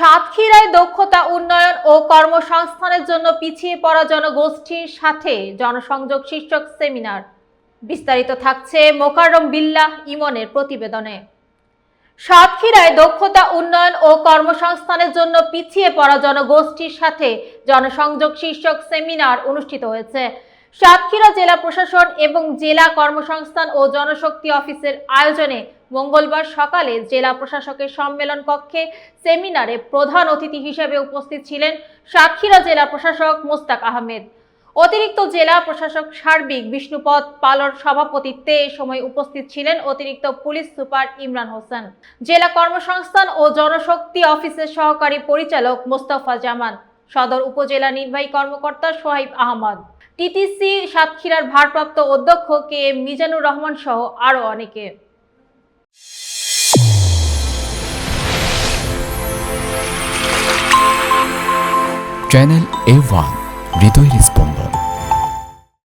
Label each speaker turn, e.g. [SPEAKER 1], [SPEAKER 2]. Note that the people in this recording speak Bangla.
[SPEAKER 1] সাতক্ষীরায় দক্ষতা, উন্নয়ন ও কর্মসংস্থানের জন্য পিছিয়ে পড়া জনগোষ্ঠীর সাথে জনসংযোগ শীর্ষক সেমিনার। বিস্তারিত থাকছে মোকাররম বিল্লাহ ইমনের প্রতিবেদনে। সাতক্ষীরায় দক্ষতা, উন্নয়ন ও কর্মসংস্থানের জন্য পিছিয়ে পড়া জনগোষ্ঠীর সাথে জনসংযোগ শীর্ষক সেমিনার অনুষ্ঠিত হয়েছে। সাতক্ষীরা জেলা প্রশাসন এবং জেলা কর্মসংস্থান ও জনশক্তি অফিসের আয়োজনে মঙ্গলবার সকালে জেলা প্রশাসকের সম্মেলন কক্ষে সেমিনারে প্রধান অতিথি হিসেবে উপস্থিত ছিলেন সাতক্ষীরা জেলা প্রশাসক মোস্তাক আহমেদ। অতিরিক্ত জেলা প্রশাসক সার্বিক বিষ্ণুপদ পালর সভাপতিত্বে এ সময় উপস্থিত ছিলেন অতিরিক্ত পুলিশ সুপার ইমরান হোসেন। জেলা কর্মসংস্থান ও জনশক্তি অফিসের সহকারী পরিচালক মোস্তফা জামান। সদর উপজেলা নির্বাহী কর্মকর্তা সোহাইব আহমদ। টিটিসি সাতক্ষীরার ভারপ্রাপ্ত অধ্যক্ষ কে এম মিজানুর রহমান সহ আরও অনেকে।
[SPEAKER 2] চ্যানেল এ ওয়ান হৃদয়ের স্পন্দন।